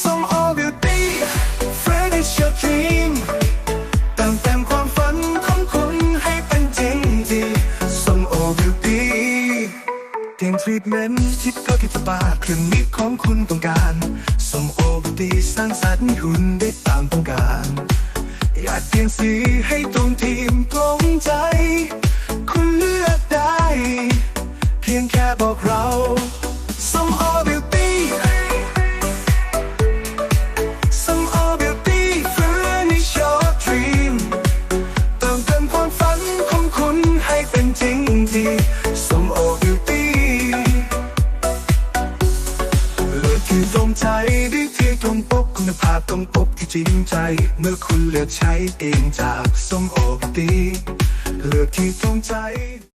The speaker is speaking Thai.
Some all you think Friend is your เติมเต็มความฝันของคุณให้เป็นจริงดี Some all you เตีทรีเมนต์คิก็คิดสบายเครื่งนิดของคุณต้องการ Some all you สร้างสรรค์ห้คุได้ตามต้องการอยากเตียนสีให้ตรงทีมตรงใจ คุณเลือกได้ เพียงแค่บอกเรา งที่สมโอบิวตี้เลือกที่ตรงใจด้ที่ตรงปกคุณภาพตรงปกที่จริงใจ เมื่อคุณเลือกใช้เองจากส้มโอบิวตี้เลือกที่ตรงใจ